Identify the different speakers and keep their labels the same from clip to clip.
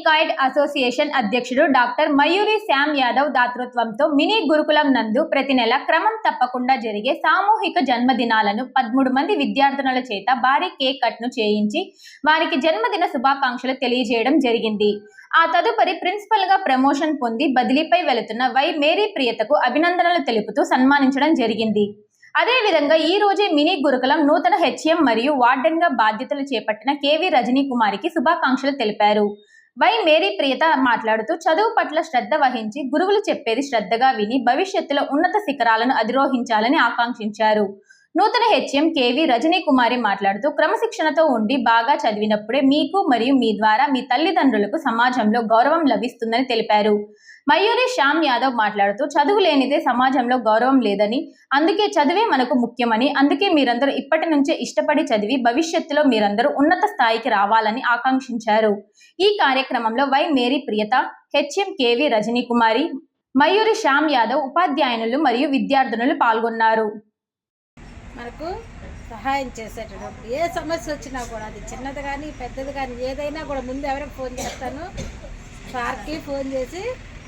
Speaker 1: ఎకాయిడ్ association అధ్యక్షుడు doctor Mayuri Shyam Yadav దాతృత్వంతో mini గురుకులం నందు ప్రతి నెల క్రమం తప్పకుండా జరిగే సామూహిక జన్మదినాలను పదమూడు మంది విద్యార్థినుల చేత భారీ కేక్ కట్ను చేయించి వారికి జన్మదిన శుభాకాంక్షలు తెలియజేయడం జరిగింది. ఆ తదుపరి ప్రిన్సిపల్గా ప్రమోషన్ పొంది బదిలీపై వెళుతున్న వై మేరీ ప్రియతకు అభినందనలు తెలుపుతూ సన్మానించడం జరిగింది. అదేవిధంగా ఈ రోజే మినీ గురుకులం నూతన హెచ్ఎం మరియు వార్డెన్గా బాధ్యతలు చేపట్టిన కేవీ రజనీ కుమారికి శుభాకాంక్షలు తెలిపారు. వై మేరీ ప్రియత మాట్లాడుతూ చదువు పట్ల శ్రద్ధ వహించి గురువులు చెప్పేది శ్రద్ధగా విని భవిష్యత్తులో ఉన్నత శిఖరాలను అధిరోహించాలని ఆకాంక్షించారు. నూతన హెచ్ఎం కేవి రజనీ కుమారి మాట్లాడుతూ క్రమశిక్షణతో ఉండి బాగా చదివినప్పుడే మీకు మరియు మీ ద్వారా మీ తల్లిదండ్రులకు సమాజంలో గౌరవం లభిస్తుందని తెలిపారు. మయూరి శ్యామ్ యాదవ్ మాట్లాడుతూ చదువు లేనిదే సమాజంలో గౌరవం లేదని అందుకే చదివే మనకు ముఖ్యమని అందుకే మీరందరూ ఇప్పటి నుంచే ఇష్టపడి చదివి భవిష్యత్తులో మీరందరూ ఉన్నత స్థాయికి రావాలని ఆకాంక్షించారు. ఈ కార్యక్రమంలో Y Mary Priyatha HM KV Rajani Kumari Mayuri Shyam Yadav ఉపాధ్యాయునులు మరియు విద్యార్థినులు పాల్గొన్నారు.
Speaker 2: మనకు సహాయం చేసేటటువంటి ఏ సమస్య వచ్చినా కూడా అది చిన్నది కానీ పెద్దది కానీ ఏదైనా కూడా ముందు ఎవరికి ఫోన్ చేస్తాను సార్కి ఫోన్ చేసి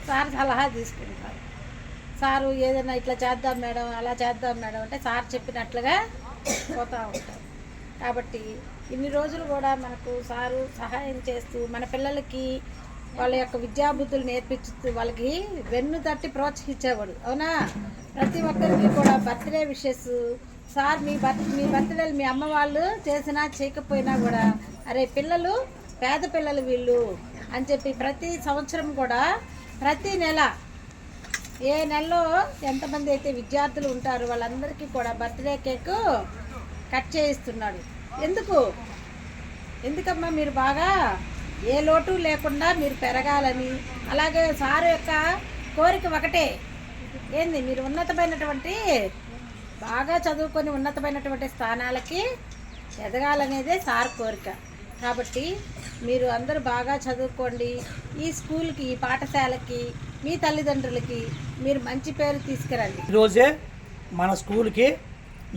Speaker 2: సార్ సలహా తీసుకుంటాను సారు ఏదైనా ఇట్లా చేద్దాం మేడం అలా చేద్దాం మేడం అంటే సార్ చెప్పినట్లుగా పోతూ ఉంటారు. కాబట్టి ఇన్ని రోజులు కూడా మనకు సారు సహాయం చేస్తూ మన పిల్లలకి వాళ్ళ యొక్క విద్యాబుద్ధులు నేర్పిస్తూ వాళ్ళకి వెన్ను తట్టి ప్రోత్సహించేవాడు. అవునా? ప్రతి ఒక్కరికి కూడా బర్త్డే విషెస్ సార్ మీ బర్త్ మీ బర్త్డేలు మీ అమ్మ వాళ్ళు చేసినా చేయకపోయినా కూడా అరే పిల్లలు పేద పిల్లలు వీళ్ళు అని చెప్పి ప్రతి సంవత్సరం కూడా ప్రతి నెల ఏ నెలలో ఎంతమంది అయితే విద్యార్థులు ఉంటారో వాళ్ళందరికీ కూడా బర్త్డే కేక్ కట్ చేయిస్తున్నాడు. ఎందుకు? ఎందుకమ్మా మీరు బాగా ఏ లోటు లేకుండా మీరు పెరగాలని? అలాగే సారు యొక్క కోరిక ఒకటే. ఏంది? మీరు ఉన్నతమైనటువంటి బాగా చదువుకొని ఉన్నతమైనటువంటి స్థానాలకి ఎదగాలనేదే సార్ కోరిక. కాబట్టి మీరు అందరూ బాగా చదువుకోండి. ఈ స్కూల్కి ఈ పాఠశాలకి మీ తల్లిదండ్రులకి మీరు మంచి పేరు తీసుకురండి.
Speaker 3: ఈరోజే మన స్కూల్కి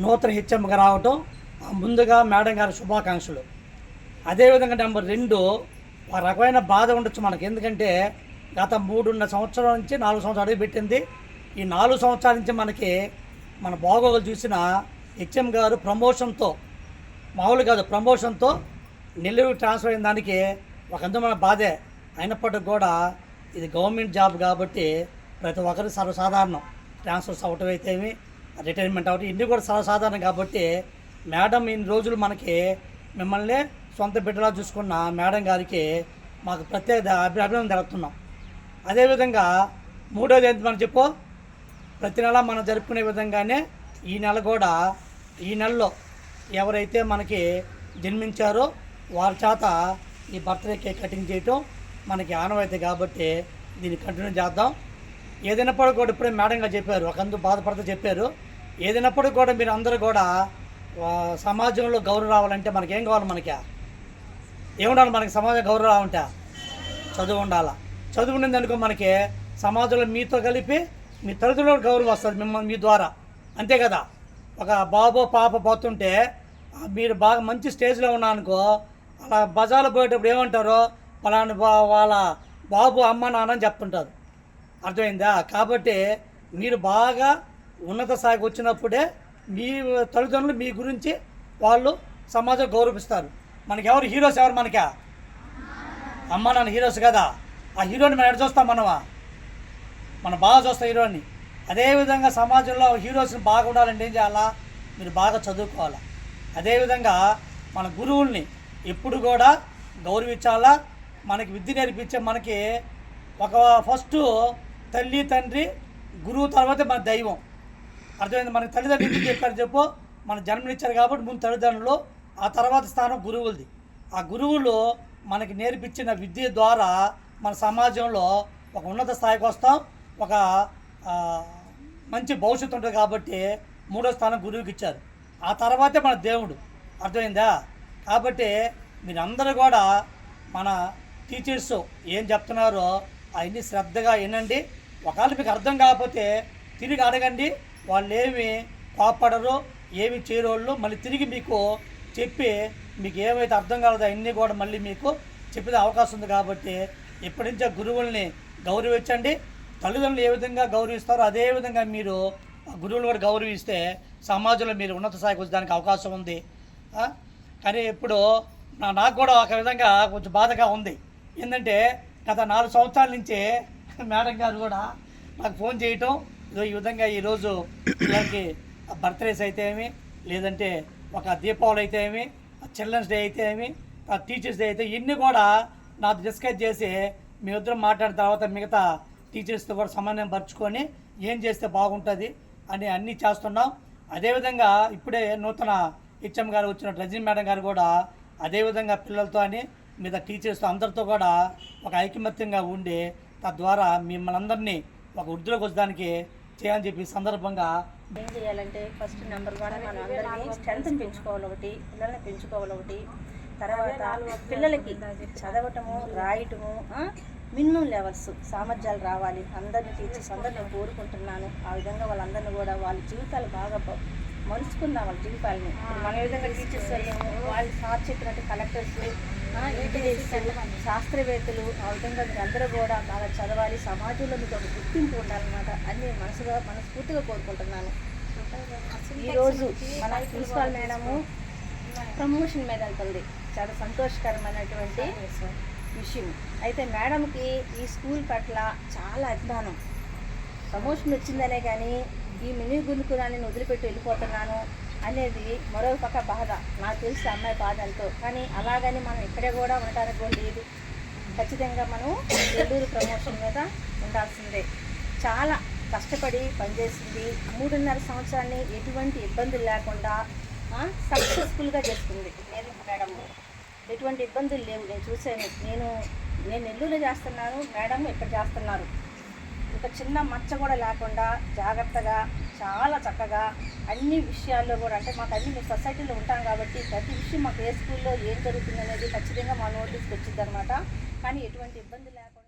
Speaker 3: నూతన హెచ్ఎంగా రావటం ముందుగా మేడం గారి శుభాకాంక్షలు. అదేవిధంగా నెంబర్ రెండు ఒక రకమైన బాధ ఉండొచ్చు మనకి. ఎందుకంటే గత మూడున్నర సంవత్సరాల నుంచి నాలుగు సంవత్సరాలు అడుగు పెట్టింది. ఈ నాలుగు సంవత్సరాల నుంచి మనకి మన బాగోగులు చూసిన హెచ్ఎం గారు ప్రమోషన్తో మామూలు కాదు ప్రమోషన్తో నెల్లూరు ట్రాన్స్ఫర్ అయిన దానికి ఒక అందమైన బాధే. అయినప్పటికి కూడా ఇది గవర్నమెంట్ జాబ్ కాబట్టి ప్రతి ఒక్కరు సర్వసాధారణం. ట్రాన్స్ఫర్స్ అవటం అయితేమి రిటైర్మెంట్ అవటం ఇన్ని కూడా సర్వసాధారణం కాబట్టి మేడం ఇన్ని రోజులు మనకి మిమ్మల్ని సొంత బిడ్డలా చూసుకున్న మేడం గారికి మాకు ప్రత్యేక అభినందన తెలుపుతున్నాం. అదేవిధంగా మూడోది ఏంటి మనం చెప్పు? ప్రతి నెల మనం జరుపుకునే విధంగానే ఈ నెల కూడా ఈ నెలలో ఎవరైతే మనకి జన్మించారో వారి చేత ఈ బర్త్డే కేక్ కటింగ్ చేయటం మనకి ఆనవాయితీ కాబట్టి దీన్ని కంటిన్యూ చేద్దాం. ఏదైనప్పటికీ కూడా ఇప్పుడే మేడంగా చెప్పారు ఒకందు బాధపడితే బాధపడుతూ చెప్పారు. ఏదైనప్పటికీ కూడా మీరు అందరూ కూడా సమాజంలో గౌరవం రావాలంటే మనకేం కావాలి మనకి? ఏముండాలి మనకి సమాజ గౌరవం రావాలంటే? చదువు ఉండాలా? చదువు ఉన్నది అనుకో మనకి సమాజంలో మీతో కలిపి మీ తల్లిదండ్రులకు గౌరవం వస్తుంది మిమ్మల్ని మీ ద్వారా. అంతే కదా? ఒక బాబో పాప పోతుంటే మీరు బాగా మంచి స్టేజ్లో ఉన్నారనుకో అలా బజార్లో పోయేటప్పుడు ఏమంటారో పలానా బా- వాళ్ళ బాబు అమ్మ నాన్న అని చెప్తుంటారు. అర్థమైందా? కాబట్టి మీరు బాగా ఉన్నత స్థాయికి వచ్చినప్పుడే మీ తల్లిదండ్రులు మీ గురించి వాళ్ళు సమాజం గౌరవిస్తారు. మనకి ఎవరు హీరోస్ ఎవరు మనకా? అమ్మ నాన్న హీరోస్ కదా? ఆ హీరోని మనం ఎడ చూస్తాం మనమా? మనం బాగా చూస్తాం హీరోని. అదేవిధంగా సమాజంలో హీరోస్ని బాగా ఉండాలంటే ఏం చేయాలా? మీరు బాగా చదువుకోవాలా? అదేవిధంగా మన గురువుల్ని ఎప్పుడు కూడా గౌరవించాలా? మనకి విద్య నేర్పించే మనకి ఒక ఫస్ట్ తల్లి తండ్రి గురువు తర్వాతే మన దైవం. అర్థమైంది? మనకి తల్లిదండ్రులు ఎందుకు చెప్పారు చెప్పు? మన జన్మనిచ్చారు కాబట్టి ముందు తల్లిదండ్రులు ఆ తర్వాత స్థానం గురువులది. ఆ గురువులు మనకి నేర్పించిన విద్య ద్వారా మన సమాజంలో ఒక ఉన్నత స్థాయికి వస్తాం. ఒక మంచి భవిష్యత్తు ఉంటుంది కాబట్టి మూడో స్థానం గురువుకి ఇచ్చారు. ఆ తర్వాతే మన దేవుడు. అర్థమైందా? కాబట్టి మీరందరూ కూడా మన టీచర్స్ ఏం చెప్తున్నారో అవన్నీ శ్రద్ధగా వినండి. ఒకవేళ మీకు అర్థం కాకపోతే తిరిగి అడగండి. వాళ్ళు ఏమి కోపడరు ఏమి చేయరోళ్ళు. మళ్ళీ తిరిగి మీకు చెప్పి మీకు ఏమైతే అర్థం కాలేదో అన్నీ కూడా మళ్ళీ మీకు చెప్పే అవకాశం ఉంది కాబట్టి ఇప్పటి నుంచే గురువుల్ని గౌరవించండి. తల్లిదండ్రులు ఏ విధంగా గౌరవిస్తారో అదే విధంగా మీరు ఆ గురువులు కూడా గౌరవిస్తే సమాజంలో మీరు ఉన్నత స్థాయికి వచ్చేదానికి అవకాశం ఉంది. కానీ ఇప్పుడు నా నాకు కూడా ఒక విధంగా కొంచెం బాధగా ఉంది. ఏంటంటే గత నాలుగు సంవత్సరాల నుంచే మేడం గారు కూడా నాకు ఫోన్ చేయటం ఇదో ఈ విధంగా ఈరోజు పిల్లలకి బర్త్డేస్ అయితే ఏమి లేదంటే ఒక దీపావళి అయితే ఏమి చిల్డ్రన్స్ డే అయితే ఏమి టీచర్స్ డే అయితే ఇన్ని కూడా నాకు డిస్కస్ చేసి మీ ఇద్దరం మాట్లాడిన తర్వాత మిగతా టీచర్స్తో కూడా సమన్వయం పరుచుకొని ఏం చేస్తే బాగుంటుంది అని అన్నీ చేస్తున్నాం. అదేవిధంగా ఇప్పుడే నూతన హెచ్ఎం గారు వచ్చిన రజనీ మేడం గారు కూడా అదేవిధంగా పిల్లలతో అని మీద టీచర్స్తో అందరితో కూడా ఒక ఐకమత్యంగా ఉండి తద్వారా మిమ్మల్ని అందరినీ ఒక వృద్ధిలోకి వచ్చడానికి చేయాలని చెప్పి సందర్భంగా
Speaker 4: ఏం చేయాలంటే ఫస్ట్ నెంబర్ వన్ మనం స్ట్రెంత్ పెంచుకోవాలి ఒకటి పిల్లల్ని పెంచుకోవాలి ఒకటి. తర్వాత పిల్లలకి చదవటము రాయటము మినిమం లెవెల్స్ సామర్థ్యాలు రావాలి. అందరిని టీచర్స్ అందరినీ కోరుకుంటున్నాను. ఆ విధంగా వాళ్ళందరినీ కూడా వాళ్ళ జీవితాలు బాగా మలుచుకుందాం వాళ్ళ జీవితాలని. మన మనం విధంగా టీచర్స్ అయ్యాము వాళ్ళు సార్ చెప్పినట్టు కలెక్టర్స్ ఇంజనీర్స్ శాస్త్రవేత్తలు ఆ విధంగా మీరు అందరూ కూడా బాగా చదవాలి. సమాజంలో మీకు ఒక గుర్తింపు ఉండాలన్నమాట. అన్ని మనసుగా మనస్ఫూర్తిగా కోరుకుంటున్నాను. ఈరోజు మన ప్రిన్సిపాల్ మేడము ప్రమోషన్ మీద వెళ్తుంది. చాలా సంతోషకరమైనటువంటి విషయం. అయితే మేడంకి ఈ స్కూల్ పట్ల చాలా అభిమానం. ప్రమోషన్ వచ్చిందనే కానీ ఈ మినీ గురుకులాన్ని నేను వదిలిపెట్టి వెళ్ళిపోతున్నాను అనేది మరో పక్క బాధ. నాకు తెలిసి అమ్మాయి బాధ ఎంతో. కానీ అలాగని మనం ఇక్కడే కూడా ఉండడానికి కూడా లేదు. ఖచ్చితంగా మనం నెల్లూరు ప్రమోషన్ మీద ఉండాల్సిందే. చాలా కష్టపడి పనిచేసింది. మూడున్నర సంవత్సరాన్ని ఎటువంటి ఇబ్బందులు లేకుండా సక్సెస్ఫుల్గా చేస్తుంది నేను మేడం? ఎటువంటి ఇబ్బందులు లేవు. నేను చూశాను. నేను నేను నెల్లూరులో చేస్తున్నాను. మేడం ఇక్కడ చేస్తున్నారు. ఒక చిన్న మచ్చ కూడా లేకుండా జాగ్రత్తగా చాలా చక్కగా అన్ని విషయాల్లో కూడా అంటే మాకు అన్ని మేము సొసైటీలో ఉంటాం కాబట్టి ప్రతి విషయం మాకు ఏ స్కూల్లో ఏం జరుగుతుంది అనేది ఖచ్చితంగా మా నోటీస్కి వచ్చింది అనమాట కానీ ఎటువంటి ఇబ్బంది లేకుండా